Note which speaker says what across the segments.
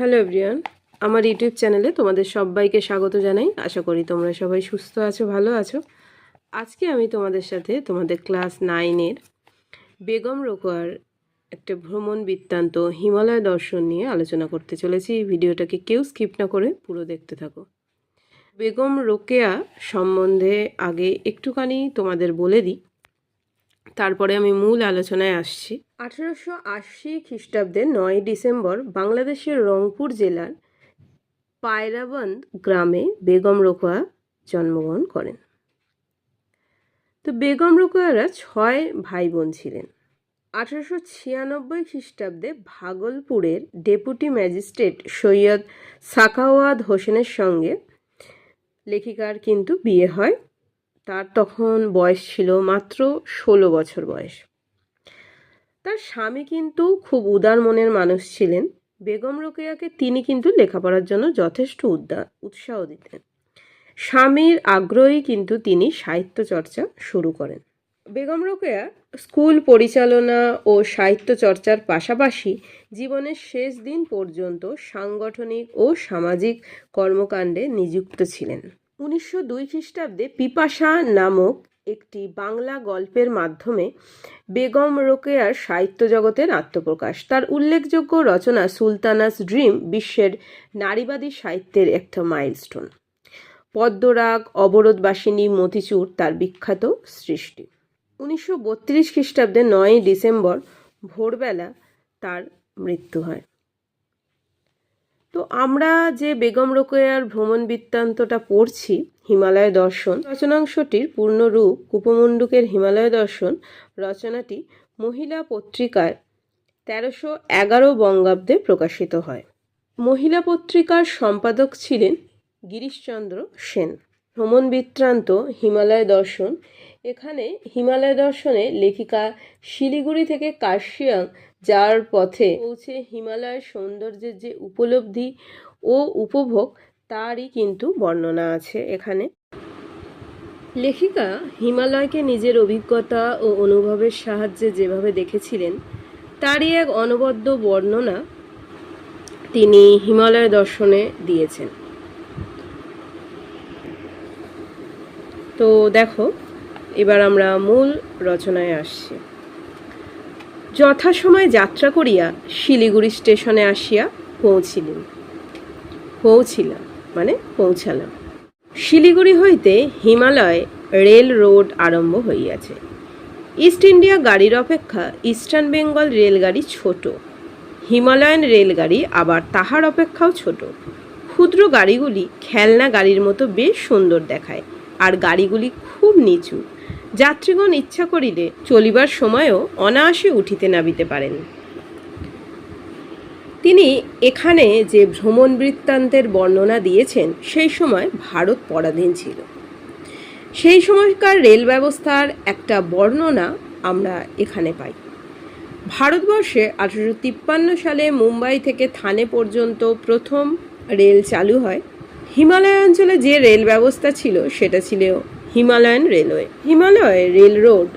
Speaker 1: Hello everyone, আমার YouTube চ্যানেলে তোমাদের সবাইকে স্বাগত জানাই। আশা করি তোমরা সবাই সুস্থ আছো, ভালো আছো। আজকে আমি তোমাদের সাথে তোমাদের ক্লাস নাইনের বেগম রোকোয়ার একটা ভ্রমণ বৃত্তান্ত হিমালয় দর্শন নিয়ে আলোচনা করতে চলেছি। ভিডিওটাকে কেউ স্কিপ না করে পুরো দেখতে থাকো। বেগম রোকেয়া সম্বন্ধে আগে একটুখানি তোমাদের বলে দিই। তারপরে আমি মূল আলোচনায় আসছি। আঠেরোশো আশি খ্রিস্টাব্দে নয় ডিসেম্বর বাংলাদেশের রংপুর জেলার পায়রাবন্দ গ্রামে বেগম রোকোয়া জন্মগ্রহণ করেন। তো বেগম রোকোয়ারা ছয় ভাই বোন ছিলেন। আঠারোশো ছিয়ানব্বই খ্রিস্টাব্দে ভাগলপুরের ডেপুটি ম্যাজিস্ট্রেট সৈয়দ সাকাওয়াদ হোসেনের সঙ্গে লেখিকার কিন্তু বিয়ে হয়। তার তখন বয়স ছিল মাত্র ষোলো বছর বয়স। তার স্বামী কিন্তু খুব উদার মনের মানুষ ছিলেন। বেগম রোকেয়াকে তিনি কিন্তু লেখাপড়ার জন্য যথেষ্ট উদ্যা উৎসাহ দিতেন। স্বামীর আগ্রহেই কিন্তু তিনি সাহিত্য চর্চা শুরু করেন। বেগম রোকেয়া স্কুল পরিচালনা ও সাহিত্য চর্চার পাশাপাশি জীবনের শেষ দিন পর্যন্ত সাংগঠনিক ও সামাজিক কর্মকাণ্ডে নিযুক্ত ছিলেন। উনিশশো দুই খ্রিস্টাব্দে পিপাসা নামক একটি বাংলা গল্পের মাধ্যমে বেগম রোকেয়ার সাহিত্য জগতের আত্মপ্রকাশ। তার উল্লেখযোগ্য রচনা সুলতানাস ড্রিম বিশ্বের নারীবাদী সাহিত্যের একটা মাইলস্টোন। পদ্মরাগ, অবরোধবাসিনী, মতিচুর, তার বিখ্যাত সৃষ্টি। উনিশশো বত্রিশ খ্রিস্টাব্দে নয়ই ডিসেম্বর ভোরবেলা তার মৃত্যু হয়। তো আমরা যে বেগম রোকেয়ার ভ্রমণ বৃত্তান্তটা পড়ছি, হিমালয় দর্শন, রচনাংশটির পূর্ণরূপ কুপমণ্ডুকের হিমালয় দর্শন, রচনাটি মহিলা পত্রিকায় তেরোশো এগারো বঙ্গাব্দে প্রকাশিত হয়। মহিলা পত্রিকার সম্পাদক ছিলেন গিরিশচন্দ্র সেন। ভ্রমণ বৃত্তান্ত, হিমালয় দর্শন। এখানে হিমালয় দর্শনে লেখিকা শিলিগুড়ি থেকে কার্শিয়াং যার পথে পৌঁছে হিমালয়ের সৌন্দর্যের যে উপলব্ধি ও উপভোগ, তারই কিন্তু বর্ণনা আছে এখানে। লেখিকা হিমালয়কে নিজের অভিজ্ঞতা ও অনুভবের সাহায্যে যেভাবে দেখেছিলেন, তারই এক অনবদ্য বর্ণনা তিনি হিমালয় দর্শনে দিয়েছেন। তো দেখো, এবার আমরা মূল রচনায় আসছি। যথাসময়ে যাত্রা করিয়া শিলিগুড়ি স্টেশনে আসিয়া পৌঁছিলেন। পৌঁছিলাম মানে পৌঁছালাম। শিলিগুড়ি হইতে হিমালয় রেল রোড আরম্ভ হইয়াছে। ইস্ট ইন্ডিয়া গাড়ির অপেক্ষা ইস্টার্ন বেঙ্গল রেলগাড়ি ছোট। হিমালয়ান রেলগাড়ি আবার তাহার অপেক্ষাও ছোট। ক্ষুদ্র গাড়িগুলি খেলনা গাড়ির মতো বেশ সুন্দর দেখায়, আর গাড়িগুলি খুব নিচু। যাত্রীগণ ইচ্ছা করিলে চলিবার সময়ও অনায়াসে উঠিতে নামিতে পারেন। তিনি এখানে যে ভ্রমণ বৃত্তান্তের বর্ণনা দিয়েছেন, সেই সময় ভারত পরাধীন ছিল। সেই সময়কার রেল ব্যবস্থার একটা বর্ণনা আমরা এখানে পাই। ভারতবর্ষে আঠারোশো তিপ্পান্ন সালে মুম্বাই থেকে থানে পর্যন্ত প্রথম রেল চালু হয়। হিমালয় অঞ্চলে যে রেল ব্যবস্থা ছিল, সেটা ছিল Himalayan railway. Himalaya rail road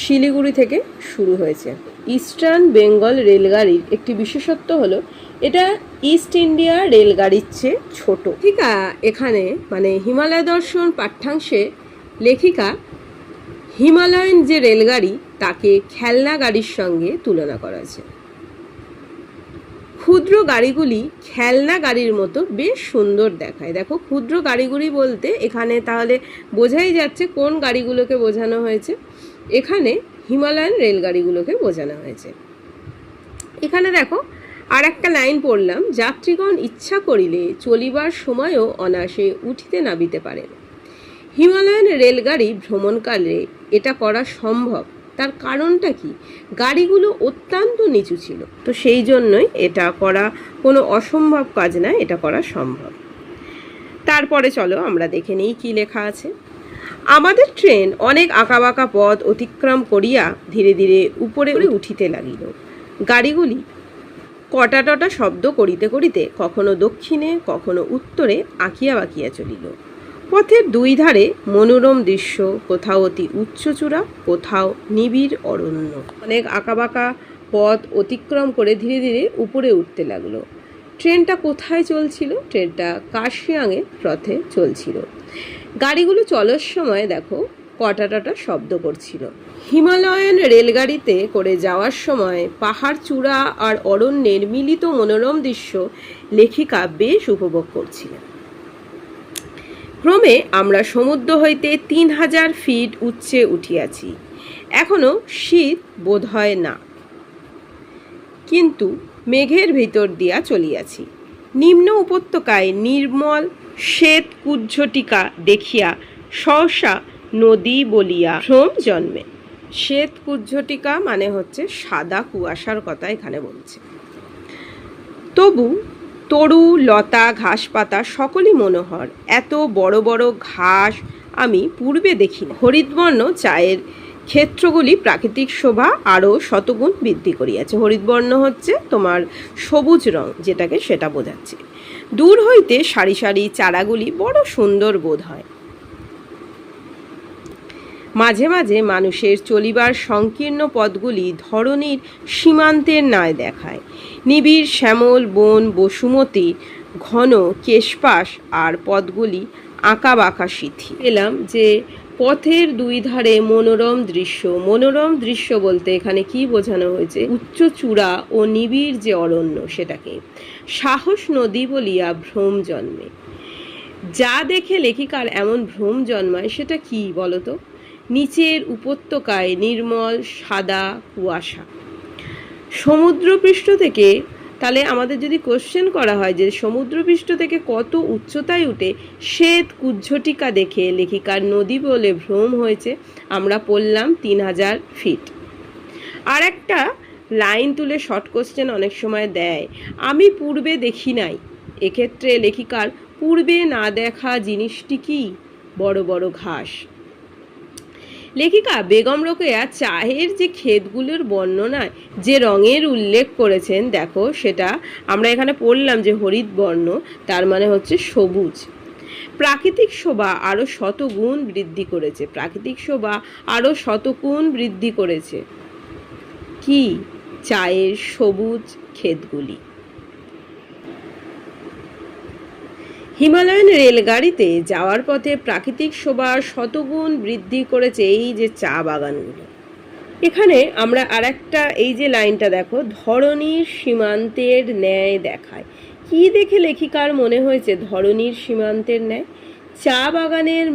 Speaker 1: Siliguri থেকে শুরু হয়েছে। ইস্টার্ন বেঙ্গল রেলগাড়ির একটি বিশেষত্ব হলো, এটা ইস্ট ইন্ডিয়া রেলগাড়ির চেয়ে ছোট। লেখিকা এখানে মানে হিমালয় দর্শন পাঠ্যাংশে লেখিকা, হিমালয়ান যে রেলগাড়ি, তাকে খেলনা গাড়ির সঙ্গে তুলনা করা আছে ক্ষুদ্র গাড়িগুলি খেলনা গাড়ির মতো বেশ সুন্দর দেখায়। দেখো, ক্ষুদ্র গাড়িগুলি বলতে এখানে তাহলে বোঝাই যাচ্ছে কোন গাড়িগুলোকে বোঝানো হয়েছে। এখানে হিমালয়ান রেলগাড়িগুলোকে বোঝানো হয়েছে। এখানে দেখো আর একটা লাইন পড়লাম, যাত্রীগণ ইচ্ছা করিলে চলিবার সময়ও অনায়াসে উঠিতে নামিতে পারেন। হিমালয়ান রেলগাড়ি ভ্রমণকালে এটা করা সম্ভব। তার কারণটা কি? গাড়িগুলো অত্যন্ত নিচু ছিল। তো সেই জন্যই এটা করা কোনো অসম্ভব কাজ না এটা করা সম্ভব। তারপরে চলো আমরা দেখে নিই কী লেখা আছে। আমাদের ট্রেন অনেক আঁকাবাঁকা পথ অতিক্রম করিয়া ধীরে ধীরে উপরে উঠিতে লাগিল। গাড়িগুলি কটা টটা শব্দ করিতে করিতে কখনো দক্ষিণে কখনো উত্তরে আঁকিয়া বাঁকিয়া চলিল। পথের দুই ধারে মনোরম দৃশ্য, কোথাও অতি উচ্চচূড়া কোথাও নিবিড় অরণ্য। অনেক আঁকাবাঁকা পথ অতিক্রম করে ধীরে ধীরে উপরে উঠতে লাগল। ট্রেনটা কোথায় চলছিল? ট্রেনটা কার্শিয়াংয়ের পথে চলছিল। গাড়িগুলো চলার সময় দেখো, কটাটাটা শব্দ করছিল। হিমালয়ান রেলগাড়িতে করে যাওয়ার সময় পাহাড় চূড়া আর অরণ্যের মিলিত মনোরম দৃশ্য লেখিকা বেশ উপভোগ করছিলেন। ক্রমে আমরা সমুদ্র হইতে তিন হাজার ফিট উচ্চে উঠিয়াছি। এখনও শীত বোধ হয় না। কিন্তু মেঘের ভিতর দিয়া চলিয়াছি। নিম্ন উপত্যকায় নির্মল শ্বেত কুজ্ঝটিকা দেখিয়া সহসা নদী বলিয়া ভ্রম জন্মে। শ্বেত কুজ্ঝটিকা মানে হচ্ছে সাদা কুয়াশার কথা এখানে বলছে। তবু তরু, লতা ঘাস পাতা সকলই মনোহর। এত বড় বড় ঘাস আমি পূর্বে দেখি হরিদ্বর্ণ চায়ের ক্ষেত্রগুলি প্রাকৃতিক শোভা আরও শতগুণ বৃদ্ধি করিয়াছে। হরিদ্বর্ণ হচ্ছে তোমার সবুজ রং, যেটাকে সেটা বোঝাচ্ছে। দূর হইতে সারি সারি চারাগুলি বড় সুন্দর বোধ হয়। মাঝে মাঝে মানুষের চলিবার সংকীর্ণ পদগুলি ধরনীর সীমান্তের ন্যায় দেখায়। নিবিড় শ্যামল, বন, বসুমতী, ঘন কেশপাশ আর পথগুলি আঁকা বাঁকা সিথি। এলাম যে পথের দুই ধারে মনোরম দৃশ্য। মনোরম দৃশ্য বলতে এখানে কি বোঝানো হয়েছে? উচ্চ চূড়া ও নিবিড় যে অরণ্য সেটাকে। সাহস নদী বলিয়া ভ্রম জন্মে। যা দেখে লেখিকার এমন ভ্রম জন্মায়, সেটা কি বলতো? নিচের উপত্যকায় নির্মল সাদা কুয়াশা। সমুদ্রপৃষ্ঠ থেকে, তাহলে আমাদের যদি কোশ্চেন করা হয় যে সমুদ্রপৃষ্ঠ থেকে কত উচ্চতায় উঠে, শ্বেত কুজ্ঝটিকা দেখে লেখিকার নদী বলে ভ্রম হয়েছে, আমরা পড়লাম তিন হাজার ফিট আর একটা লাইন তুলে শর্ট কোশ্চেন অনেক সময় দেয়, আমি পূর্বে দেখি নাই। এক্ষেত্রে লেখিকার, পূর্বে না দেখা জিনিসটি কি? বড় বড় ঘাস। লেখিকা বেগম রোকেয়া চায়ের যে ক্ষেতগুলোর বর্ণনায় যে রঙের উল্লেখ করেছেন, দেখো সেটা আমরা এখানে পড়লাম যে হরিত বর্ণ, তার মানে হচ্ছে সবুজ। প্রাকৃতিক শোভা আরও শতগুণ বৃদ্ধি করেছে। প্রাকৃতিক শোভা আরও শতগুণ বৃদ্ধি করেছে। কি? চায়ের সবুজ ক্ষেতগুলি। হিমালয়ান রেলগাড়িতে যাওয়ার পথে প্রাকৃতিক শোভা শতগুণ বৃদ্ধি করেছে এই যে চা বাগানগুলো। এখানে আমরা আরেকটা, এই যে লাইনটা দেখো ধরনীর সীমান্তের ন্যায় দেখায়। কি দেখে লেখিকার মনে হয়েছে ধরনীর সীমান্তের ন্যায়? চা বাগানের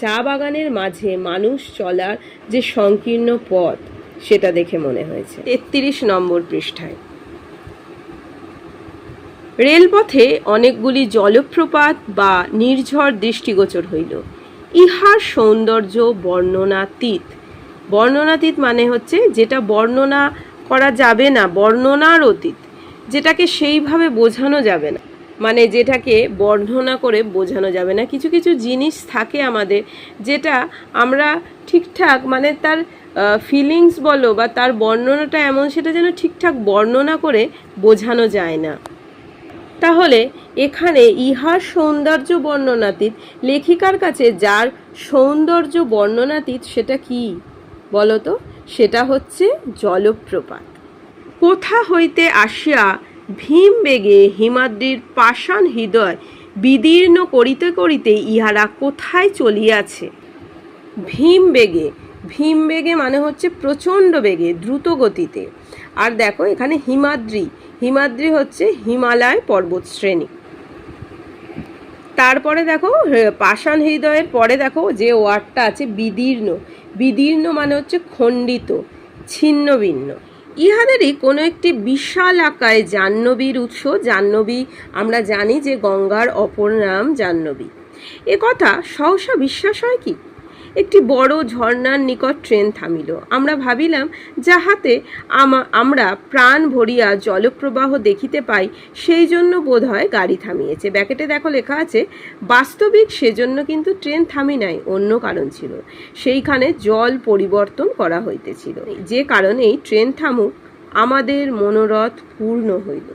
Speaker 1: চা বাগানের মাঝে মানুষ চলার যে সংকীর্ণ পথ, সেটা দেখে মনে হয়েছে। তেত্রিশ নম্বর পৃষ্ঠায়। রেলপথে অনেকগুলি জলপ্রপাত বা নির্ঝর দৃষ্টিগোচর হইল। ইহার সৌন্দর্য বর্ণনাতীত। বর্ণনাতীত মানে হচ্ছে যেটা বর্ণনা করা যাবে না, বর্ণনার অতীত। যেটাকে সেইভাবে বোঝানো যাবে না। মানে যেটাকে বর্ণনা করে বোঝানো যাবে না। কিছু কিছু জিনিস থাকে আমাদের যেটা আমরা ঠিকঠাক মানে তার ফিলিংস বলো বা তার বর্ণনাটা এমন সেটা যেন ঠিকঠাক বর্ণনা করে বোঝানো যায় না। তাহলে এখানে ইহার সৌন্দর্য বর্ণনাতীত লেখিকার কাছে যার সৌন্দর্য বর্ণনাতীত সেটা কি? বলতো, সেটা হচ্ছে জলপ্রপাত। কোথা হইতে আসিয়া ভীম বেগে হিমাদ্রির পাষাণ হৃদয় বিদীর্ণ করিতে করিতে ইহারা কোথায় চলিয়াছে? ভীম বেগে ভীম বেগে মানে হচ্ছে প্রচণ্ড বেগে দ্রুত গতিতে আর দেখো, এখানে হিমাদ্রি হিমাদ্রি হচ্ছে হিমালয় পর্বত শ্রেণি। তারপরে দেখো পাষাণ হৃদয়ের পরে দেখো যে ওয়ার্ডটা আছে বিদীর্ণ। বিদীর্ণ মানে হচ্ছে খণ্ডিত ছিন্ন ভিন্ন ইহাদেরই কোনো একটি বিশাল আকায় জাহ্নবীর উৎস, জাহ্নবী, আমরা জানি যে গঙ্গার অপর নাম জাহ্নবী। এ কথা সহসা বিশ্বাস হয় কি? একটি বড় ঝর্ণার নিকট ট্রেন থামিল। আমরা ভাবিলাম, যাহাতে আমরা প্রাণ ভরিয়া জলপ্রবাহ দেখিতে পাই, সেই জন্য বোধ হয় গাড়ি থামিয়েছে। ব্যাকেটে দেখো লেখা আছে, বাস্তবিক সেজন্য কিন্তু ট্রেন থামি নাই, অন্য কারণ ছিল। সেইখানে জল পরিবর্তন করা হইতেছিল। যে কারণেই ট্রেন থামুক, আমাদের মনোরথ পূর্ণ হইল।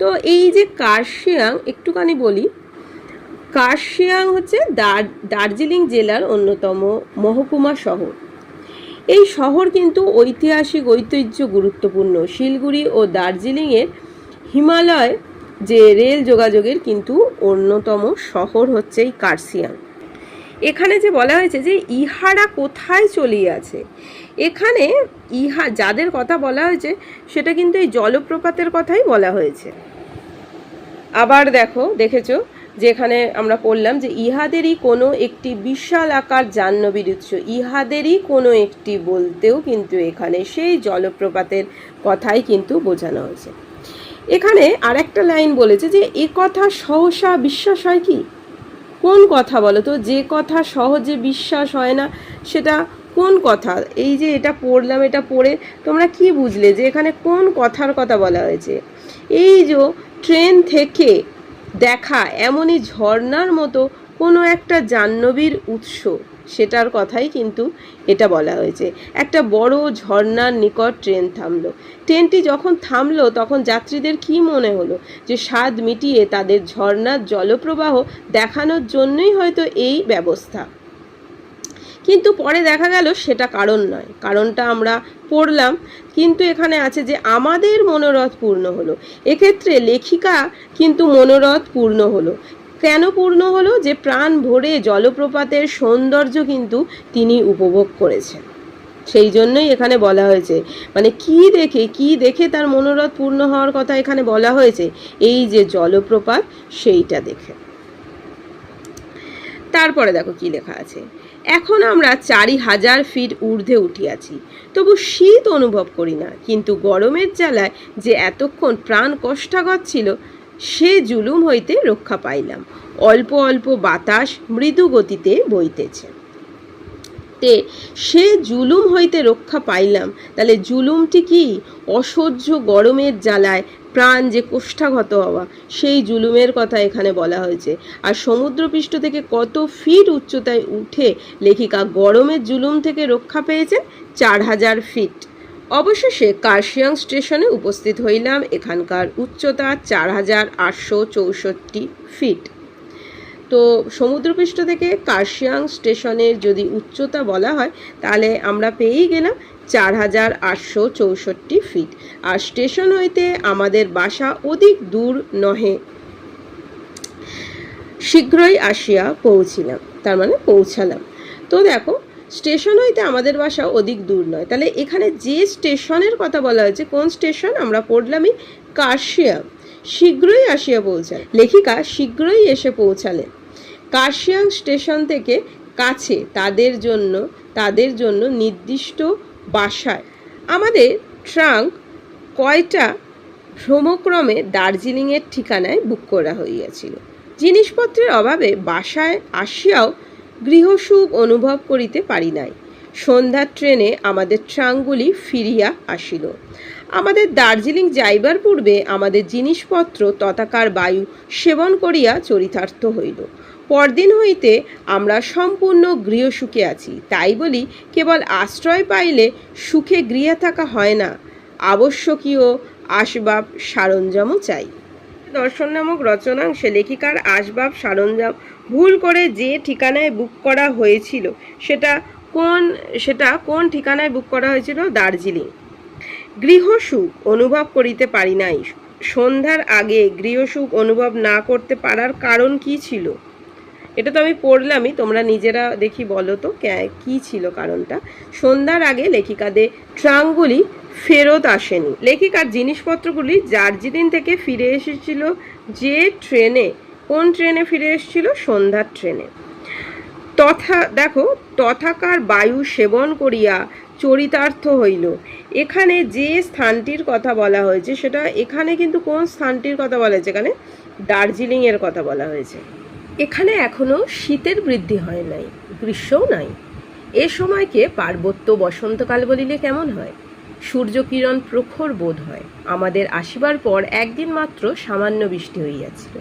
Speaker 1: তো এই যে কার্শিয়াং, একটুখানি বলি। কার্শিয়াং হচ্ছে দার- দার্জিলিং জেলার অন্যতম মহকুমা শহর। এই শহর কিন্তু ঐতিহাসিক ঐতিহ্য গুরুত্বপূর্ণ। শিলিগুড়ি ও দার্জিলিংয়ের হিমালয় যে রেল যোগাযোগের কিন্তু অন্যতম শহর হচ্ছে এই কার্সিয়াং এখানে যে বলা হয়েছে যে ইহারা কোথায় চলিয়াছে, এখানে ইহা, যাদের কথা বলা হয়েছে, সেটা কিন্তু এই জলপ্রপাতের কথাই বলা হয়েছে। আবার দেখো, দেখেছ? যেখানে আমরা পড়লাম যে ইহাদেরই কোনো একটি বিশাল আকার জাহ্নবীর উৎস ইহাদেরই কোনো একটি বলতেও কিন্তু এখানে সেই জলপ্রপাতের কথাই কিন্তু বোঝানো হয়েছে। এখানে আরেকটা লাইন বলেছে যে, এ কথা সহসা বিশ্বাস হয় কি? কোন কথা বলো তো? যে কথা সহজে বিশ্বাস হয় না, সেটা কোন কথা? এই যে এটা পড়লাম, এটা পড়ে তোমরা কি বুঝলে যে এখানে কোন কথার কথা বলা হয়েছে? এই যে ট্রেন থেকে দেখা এমনই ঝর্নার মতো কোনো একটা জাহ্নবীর উৎস। সেটার কথাই কিন্তু এটা বলা হয়েছে। একটা বড় ঝর্নার নিকট ট্রেন থামল। ট্রেনটি যখন থামল, তখন যাত্রীদের কি মনে হলো? যে স্বাদ মিটিয়ে তাদের ঝর্নার জলপ্রবাহ দেখানোর জন্যই হয়তো এই ব্যবস্থা। কিন্তু পরে দেখা গেল সেটা কারণ নয়। কারণটা আমরা পড়লাম, কিন্তু এখানে আছে যে আমাদের মনোরথ পূর্ণ হলো। এক্ষেত্রে লেখিকা কিন্তু মনোরথ পূর্ণ হলো। কেন পূর্ণ হলো? যে প্রাণ ভরে জলপ্রপাতের সৌন্দর্য কিন্তু তিনি উপভোগ করেছেন। সেই জন্যই এখানে বলা হয়েছে মানে কি দেখে কি দেখে তার মনোরথ পূর্ণ হওয়ার কথা এখানে বলা হয়েছে? এই যে জলপ্রপাত, সেইটা দেখে। তারপরে দেখো কি লেখা আছে। এখন আমরা চারি হাজার ফিট ঊর্ধ্বে উঠিয়াছি তবু শীত অনুভব করি না, কিন্তু গরমের জ্বালায় যে এতক্ষণ প্রাণ কষ্টাগত ছিল, সে জুলুম হইতে রক্ষা পাইলাম। অল্প অল্প বাতাস মৃদু গতিতে বইতেছে। তে সে জুলুম হইতে রক্ষা পাইলাম। তাহলে জুলুমটি কি? অসহ্য গরমের জ্বালায় প্রাণ যে কোষ্ঠাগত হওয়া, সেই জুলুমের কথা এখানে বলা হয়েছে। আর সমুদ্রপৃষ্ঠ থেকে কত ফিট উচ্চতায় উঠে লেখিকা গরমের জুলুম থেকে রক্ষা পেয়েছেন? চার হাজার ফিট। অবশেষে কার্শিয়াং স্টেশনে উপস্থিত হইলাম। এখানকার উচ্চতা চার হাজার আটশো চৌষট্টি ফিট। তো সমুদ্রপৃষ্ঠ থেকে কার্শিয়াং স্টেশনের যদি উচ্চতা বলা হয়, তাহলে আমরা পেয়েই গেলাম চার হাজার আটশো চৌষট্টি ফিট। আর স্টেশন হইতে আমাদের বাসা অধিক দূর নহে। শীঘ্রই আসিয়া পৌঁছিলাম, তার মানে পৌঁছালাম। তো দেখো, স্টেশন হইতে আমাদের বাসা অধিক দূর নয়। তাহলে এখানে যে স্টেশনের কথা বলা হয়েছে, কোন স্টেশন? আমরা পড়লামই কার্শিয়াং। শীঘ্রই আসিয়া পৌঁছায় লেখিকা, শীঘ্রই এসে পৌঁছালেন। কার্শিয়াং স্টেশন থেকে কাছে তাদের জন্য তাদের জন্য নির্দিষ্ট বাসায়। আমাদের ট্রাঙ্ক কয়টা ভ্রমক্রমে দার্জিলিংয়ের ঠিকানায় বুক করা হইয়াছিল। জিনিসপত্রের অভাবে বাসায় আসিয়াও গৃহসুখ অনুভব করিতে পারি নাই। সন্ধ্যার ট্রেনে আমাদের ট্রাঙ্কগুলি ফিরিয়া আসিল। আমাদের দার্জিলিং যাইবার পূর্বে আমাদের জিনিসপত্র, তথাকার বায়ু সেবন করিয়া চরিতার্থ হইল। পরদিন হইতে আমরা সম্পূর্ণ গৃহসুখে আছি। তাই বলি, কেবল আশ্রয় পাইলে সুখে গৃহে থাকা হয় না। আবশ্যকীয় আসবাব সরঞ্জামও চাই। দর্শন নামক রচনাংশে লেখিকার আসবাব সরঞ্জাম ভুল করে যে ঠিকানায় বুক করা হয়েছিল, সেটা কোন সেটা কোন ঠিকানায় বুক করা হয়েছিল? দার্জিলিং। গৃহসুখ অনুভব করিতে পারি নাই। সন্ধ্যার আগে গৃহসুখ অনুভব না করতে পারার কারণ কি ছিল? এটা তো আমি পড়লামই, তোমরা নিজেরা দেখি বলো তো কে- ছিল কারণটা। সন্ধ্যার আগে লেখিকাদের ট্রাঙ্কগুলি ফেরত আসেনি। লেখিকার জিনিসপত্রগুলি দার্জিলিং থেকে ফিরে এসেছিল যে ট্রেনে, কোন ট্রেনে ফিরে এসেছিল? সন্ধ্যার ট্রেনে। তথা, দেখো, তথাকার বায়ু সেবন করিয়া চরিতার্থ হইল। এখানে যে স্থানটির কথা বলা হয়েছে, সেটা এখানে কিন্তু কোন স্থানটির কথা বলা হয়েছে? এখানে দার্জিলিংয়ের কথা বলা হয়েছে। এখানে এখনও শীতের বৃদ্ধি হয় নাই, গ্রীষ্মও নাই। এ সময়কে পার্বত্য বসন্তকাল বলিলে কেমন হয়? সূর্যকিরণ প্রখর বোধ হয়। আমাদের আসিবার পর একদিন মাত্র সামান্য বৃষ্টি হইয়াছিল।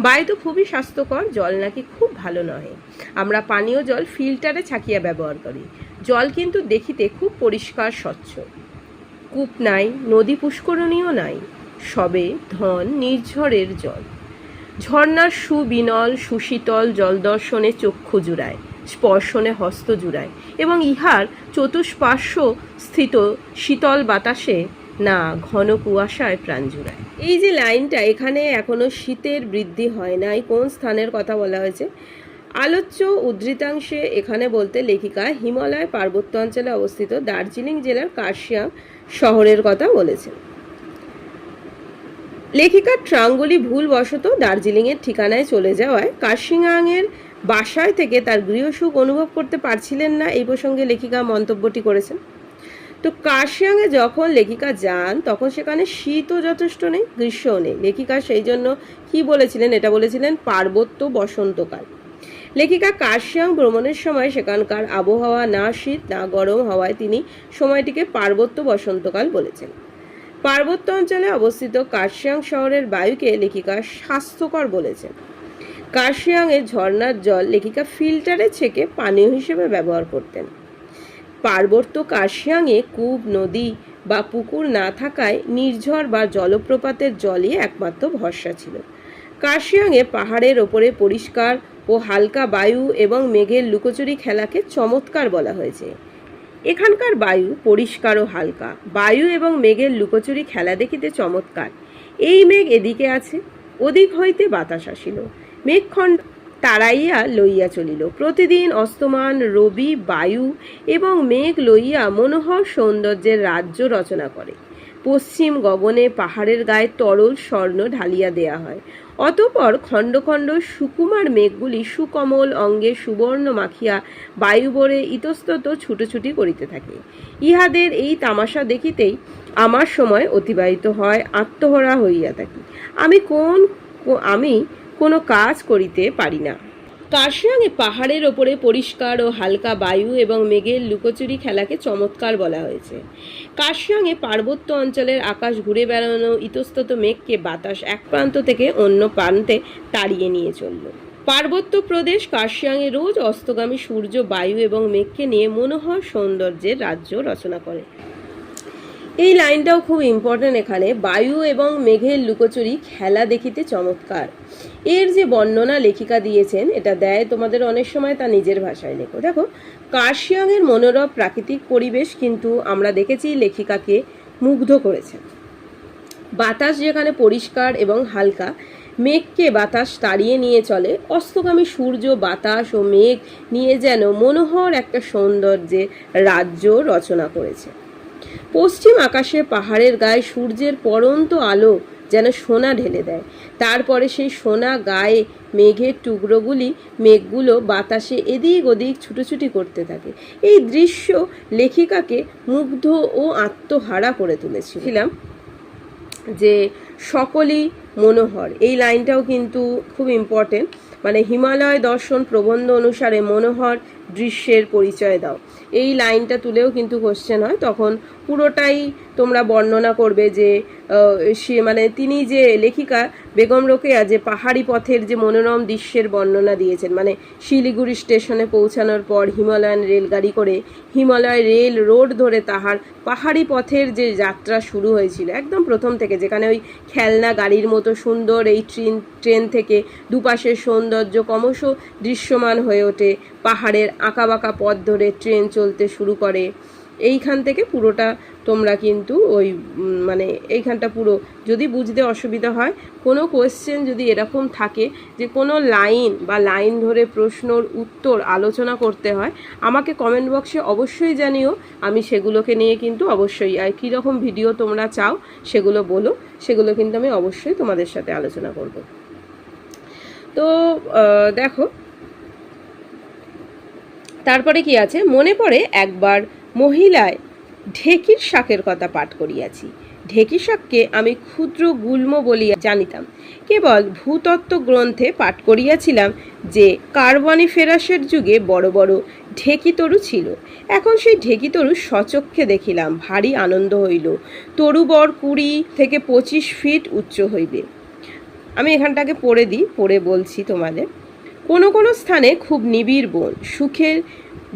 Speaker 1: বায়ু তো খুবই স্বাস্থ্যকর, জল নাকি খুব ভালো নহে। আমরা পানীয় জল ফিল্টারে ছাকিয়া ব্যবহার করি। জল কিন্তু দেখিতে খুব পরিষ্কার, স্বচ্ছ। কূপ নাই, নদী পুষ্করণীয় নাই। সবে ধন নির্ঝরের জল। ঝর্ণার সুবিনল সুশীতল জলদর্শনে চক্ষু জুড়ায়, স্পর্শনে হস্ত জুড়ায় এবং ইহার চতুষ্পার্শ্ব স্থিত শীতল বাতাসে না ঘন কুয়াশায় প্রাণ জুড়ায়। এই যে লাইনটা, এখানে এখনও শীতের বৃদ্ধি হয় নাই। কোন স্থানের কথা বলা হয়েছে? আলোচ্য উদ্ধৃতাংশে এখানে বলতে লেখিকা হিমালয় পার্বত্য অঞ্চলে অবস্থিত দার্জিলিং জেলার কার্শিয়াং শহরের কথা বলেছেন। লেখিকা ট্রাঙ্গুলি ভুলবশত দার্জিলিংয়ের ঠিকানায় চলে যাওয়ায় কার্শিয়াংয়ের বাসায় থেকে তার গৃহসুখ অনুভব করতে পারছিলেন না এই প্রসঙ্গে লেখিকা মন্তব্যটি করেছেন। তো কার্শিয়াংয়ে যখন লেখিকা যান, তখন সেখানে শীতও যথেষ্ট নেই, গ্রীষ্মও নেই। লেখিকা সেই জন্য কি বলেছিলেন, এটা বলেছিলেন, পার্বত্য বসন্তকাল। লেখিকা কার্শিয়াং ভ্রমণের সময় সেখানকার আবহাওয়া না শীত না গরম হওয়ায় তিনি সময়টিকে পার্বত্য বসন্তকাল বলেছেন। পার্বত্য অঞ্চলে অবস্থিত কার্শিয়াং শহরের বায়ুকে লেখিকা স্বাস্থ্যকর বলেছেন। কার্শিয়াংয়ের ঝর্নার জল লেখিকা ফিল্টারে ছেঁকে পানীয় হিসেবে ব্যবহার করতেন। পার্বত্য কার্শিয়াংয়ে কূপ, নদী বা পুকুর না থাকায় নির্ঝর বা জলপ্রপাতের জলই একমাত্র ভরসা ছিল। কার্শিয়াংয়ে পাহাড়ের ওপরে পরিষ্কার ও হালকা বায়ু এবং মেঘের লুকোচুরি খেলাকে চমৎকার বলা হয়েছে। এখানকার বায়ু পরিষ্কার ও হালকা। বায়ু এবং মেঘের লুকোচুরি খেলা দেখিতে চমৎকার। এই মেঘ এদিকে আছে, ওদিক হইতে বাতাস আসিল। মেঘখণ্ড তাড়াইয়া লইয়া চলিল। প্রতিদিন অস্তমান, রবি, বায়ু এবং মেঘ লইয়া মনোহর সৌন্দর্যের রাজ্য রচনা করে। পশ্চিম গগনে পাহাড়ের গায়ে তরল স্বর্ণ ঢালিয়া দেয়া হয়। অতপর খণ্ড খণ্ড সুকুমার মেঘগুলি সুকমল অঙ্গে সুবর্ণ মাখিয়া বায়ুবরে ইতস্তত ছুটোছুটি করিতে থাকে। ইহাদের এই তামাশা দেখিতেই আমার সময় অতিবাহিত হয়, আত্মহরা হইয়া থাকি। আমি কোন, আমি কোনো কাজ করিতে পারি না। কার্শিয়াংয়ে পাহাড়ের ওপরে পরিষ্কার ও হালকা বায়ু এবং মেঘের লুকোচুরি খেলাকে চমৎকার বলা হয়েছে। কার্শিয়াংয়ে পার্বত্য অঞ্চলের আকাশ ঘুরে বেড়ানো ইতস্তত মেঘকে বাতাস এক প্রান্ত থেকে অন্য প্রান্তে তাড়িয়ে নিয়ে চলল। পার্বত্য প্রদেশ কার্শিয়াংয়ে রোজ অস্তগামী সূর্য, বায়ু এবং মেঘকে নিয়ে মনোহর সৌন্দর্যের রাজ্য রচনা করে। এই লাইনটাও খুব ইম্পর্ট্যান্ট এখানে। বায়ু এবং মেঘের লুকোচুরি খেলা দেখিতে চমৎকার। এর যে বর্ণনা লেখিকা দিয়েছেন, এটা দেয় তোমাদের অনেক সময় তা নিজের ভাষায় লেখো। দেখো, কার্শিয়াংয়ের মনোরম প্রাকৃতিক পরিবেশ কিন্তু আমরা দেখেছি লেখিকাকে মুগ্ধ করেছে। বাতাস যেখানে পরিষ্কার এবং হালকা, মেঘকে বাতাস তাড়িয়ে নিয়ে চলে, অস্তগামী সূর্য, বাতাস ও মেঘ নিয়ে যেন মনোহর একটা সৌন্দর্যে রাজ্য রচনা করেছে। পশ্চিম আকাশে পাহাড়ের গায়ে সূর্যের পরন্ত আলো যেন সোনা ঢেলে দেয়। তারপরে সেই সোনা গায়ে মেঘের টুকরোগুলি, মেঘগুলো বাতাসে এদিক ওদিক ছুটোছুটি করতে থাকে। এই দৃশ্য লেখিকাকে মুগ্ধ ও আত্মহারা করে তুলেছিলাম যে সকলই মনোহর। এই লাইনটাও কিন্তু খুব ইম্পর্টেন্ট মানে হিমালয় দর্শন প্রবন্ধ অনুসারে মনোহর দৃশ্যের পরিচয় দাও। এই লাইনটা তুলেও কিন্তু কোশ্চেন হয়। তখন পুরোটাই তোমরা বর্ণনা করবে যে সে মানে তিনি যে লেখিকা বেগম রোকেয়া যে পাহাড়ি পথের যে মনোরম দৃশ্যের বর্ণনা দিয়েছেন মানে শিলিগুড়ি স্টেশনে পৌঁছানোর পর হিমালয়ান রেলগাড়ি করে হিমালয় রেল রোড ধরে তাহার পাহাড়ি পথের যে যাত্রা শুরু হয়েছিল, একদম প্রথম থেকে, যেখানে ওই খেলনা গাড়ির মতো সুন্দর এই ট্রেন ট্রেন থেকে দুপাশের সৌন্দর্য ক্রমশ দৃশ্যমান হয়ে ওঠে, পাহাড়ের আঁকাবাঁকা পথ ধরে ট্রেন চলতে শুরু করে। এইখান থেকে পুরোটা তোমরা কিন্তু ওই মানে এইখানটা পুরো যদি বুঝতে অসুবিধা হয়, কোনো কোয়েশ্চেন যদি এরকম থাকে যে কোনো লাইন বা লাইন ধরে প্রশ্নর উত্তর আলোচনা করতে হয়, আমাকে কমেন্ট বক্সে অবশ্যই জানিও। আমি সেগুলোকে নিয়ে কিন্তু অবশ্যই, আর কীরকম ভিডিও তোমরা চাও সেগুলো বলো, সেগুলো কিন্তু আমি অবশ্যই তোমাদের সাথে আলোচনা করব। তো দেখো, তারপরে কি আছে? মনে পড়ে একবার মহিলায় ঢেকির শাকের কথা পাঠ করিয়াছি। ঢেকি শাককে আমি ক্ষুদ্র গুল্ম বলিয়া জানিতাম। কেবল ভূতত্ত্ব গ্রন্থে পাঠ করিয়াছিলাম যে কার্বনি ফেরাসের যুগে বড় বড় ঢেকি তরু ছিল। এখন সেই ঢেকি তরু সচক্ষে দেখিলাম, ভারী আনন্দ হইল। তরু বর কুড়ি থেকে পঁচিশ ফিট উচ্চ হইবে। আমি এখানটাকে পড়ে দিই, পড়ে বলছি তোমাদের। কোনো কোনো স্থানে খুব নিবিড় বন সুখের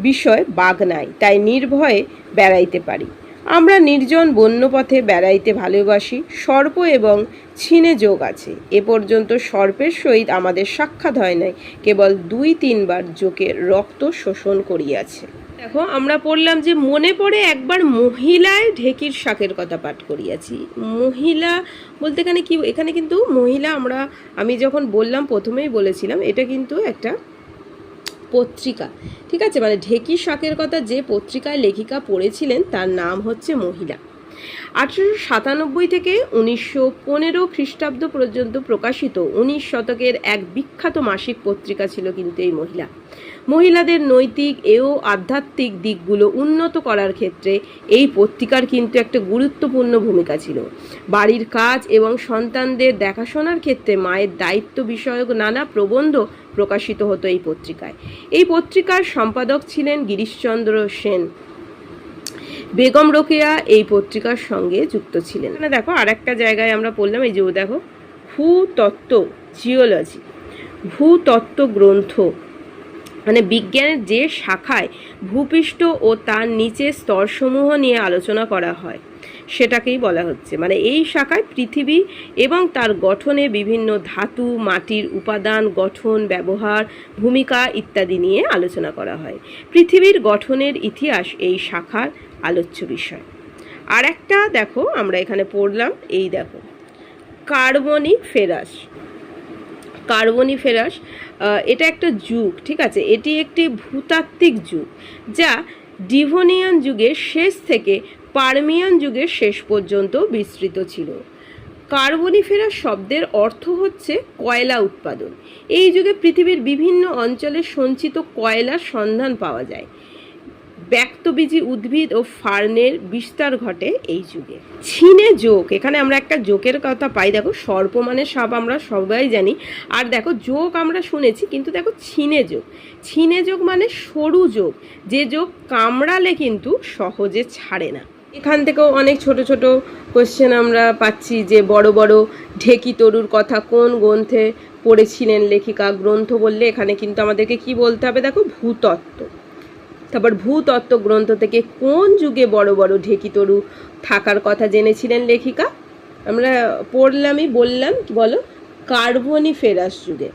Speaker 1: বিষয় বাঘ নাই, তাই নির্ভয়ে বেড়াইতে পারি। আমরা নির্জন বন্যপথে বেড়াইতে ভালোবাসি, সর্প এবং ছিনে যোগ আছে। এ পর্যন্ত সর্পের সহিত আমাদের সাক্ষাৎ হয় নাই, কেবল দুই তিনবার যোগের রক্ত শোষণ করিয়াছে। দেখো, আমরা পড়লাম যে মনে পড়ে একবার মহিলায় ঢেকির শাকের কথা পাঠ করিয়াছি। মহিলা বলতে এখানে কি, এখানে কিন্তু মহিলা আমরা, আমি যখন বললাম, প্রথমেই বলেছিলাম, এটা কিন্তু একটা পত্রিকা। ঠিক আছে? মানে ঢেকির শাকের কথা যে পত্রিকায় লেখিকা পড়েছিলেন, তার নাম হচ্ছে মহিলা। আঠেরোশো সাতানব্বই থেকে উনিশশো পনেরো খ্রিস্টাব্দ পর্যন্ত প্রকাশিত উনিশ শতকের এক বিখ্যাত মাসিক পত্রিকা ছিল কিন্তু এই মহিলা। মহিলাদের নৈতিক এও আধ্যাত্মিক দিকগুলো উন্নত করার ক্ষেত্রে এই পত্রিকার কিন্তু একটা গুরুত্বপূর্ণ ভূমিকা ছিল। বাড়ির কাজ এবং সন্তানদের দেখাশোনার ক্ষেত্রে মায়ের দায়িত্ব বিষয়ক নানা প্রবন্ধ প্রকাশিত হতো এই পত্রিকায়। এই পত্রিকার সম্পাদক ছিলেন গিরিশচন্দ্র সেন। বেগম রোকেয়া এই পত্রিকার সঙ্গে যুক্ত ছিলেন। এখানে দেখো আর একটা জায়গায় আমরা পড়লাম, এই যে ও দেখো, ভূতত্ত্ব জিওলজি ভূতত্ত্ব গ্রন্থ। মানে বিজ্ঞানের যে শাখায় ভূপৃষ্ঠ ও তার নিচে স্তরসমূহ নিয়ে আলোচনা করা হয়, সেটাকেই বলা হচ্ছে। মানে এই শাখায় পৃথিবী এবং তার গঠনে বিভিন্ন ধাতু, মাটির উপাদান, গঠন, ব্যবহার, ভূমিকা ইত্যাদি নিয়ে আলোচনা করা হয়। পৃথিবীর গঠনের ইতিহাস এই শাখার আলোচ্য বিষয়। আর একটা দেখো আমরা এখানে পড়লাম এই দেখো কার্বনিক ফেরাস। কার্বনিফেরাস আহ, এটা একটা যুগ ঠিক আছে? এটি একটি ভূতাত্ত্বিক যুগ যা ডিভোনিয়ান যুগের শেষ থেকে পারমিয়ান যুগের শেষ পর্যন্ত বিস্তৃত ছিল। কার্বনিফেরাস শব্দের অর্থ হচ্ছে কয়লা উৎপাদন। এই যুগে পৃথিবীর বিভিন্ন অঞ্চলে সঞ্চিত কয়লার সন্ধান পাওয়া যায়। ব্যক্তবীজী উদ্ভিদ ও ফার্নের বিস্তার ঘটে এই যুগে। চীনে যোগ, এখানে আমরা একটা যোগের কথা পাই। দেখো, সর্প মানে সব আমরা সবাই জানি। আর দেখো, যোগ আমরা শুনেছি, কিন্তু দেখো ছিনে যোগ। ছিনে যোগ মানে সরু যোগ। যে যোগ কামড়ালে কিন্তু সহজে ছাড়ে না। এখান থেকেও অনেক ছোট ছোট কোশ্চেন আমরা পাচ্ছি যে, বড় বড় ঢেকি তরুর কথা কোন গ্রন্থে পড়েছিলেন লেখিকা? গ্রন্থ বললে এখানে কিন্তু আমাদেরকে কি বলতে হবে? দেখো, ভূতত্ত্ব। তারপর ভূতত্ত্ব গ্রন্থ থেকে কোন যুগে বড় বড় ঢেকিতরু থাকার কথা জেনেছিলেন লেখিকা? আমরা পড়লামই, বললাম, বলো, কার্বনি ফেরাস যুগে।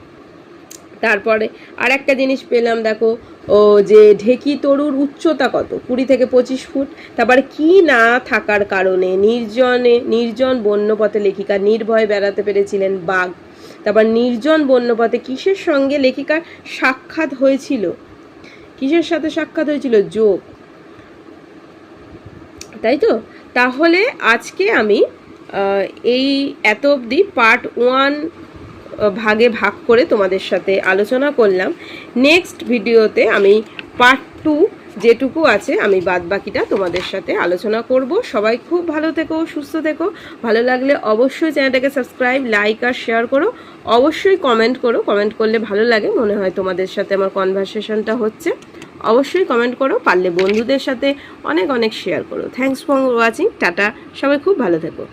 Speaker 1: তারপরে আর একটা জিনিস পেলাম, দেখো, ও যে ঢেকি তরুর উচ্চতা কত? কুড়ি থেকে পঁচিশ ফুট। তারপর কি না থাকার কারণে নির্জনে, নির্জন বন্যপথে লেখিকা নির্ভয়ে বেড়াতে পেরেছিলেন বাঘ। তারপর নির্জন বন্যপথে কিসের সঙ্গে লেখিকার সাক্ষাৎ হয়েছিল? কিসের সাথে সাক্ষাৎ হয়েছিল? যোগ। তাই তো? তাহলে আজকে আমি এই এত অবধি পার্ট ওয়ান ভাগে ভাগ করে তোমাদের সাথে আলোচনা করলাম। নেক্সট ভিডিওতে আমি পার্ট টু যেটুকু আছে, আমি বাদ বাকিটা তোমাদের সাথে আলোচনা করব। সবাই খুব ভালো থেকো, সুস্থ থেকো। ভালো লাগলে অবশ্যই চ্যানেলটাকে সাবস্ক্রাইব, লাইক আর শেয়ার করো। অবশ্যই কমেন্ট করো। কমেন্ট করলে ভালো লাগে, মনে হয় তোমাদের সাথে আমার কনভারসেশনটা হচ্ছে। অবশ্যই কমেন্ট করো, পারলে বন্ধুদের সাথে অনেক অনেক শেয়ার করো। Thanks for watching tata. সবাই খুব ভালো থেকো।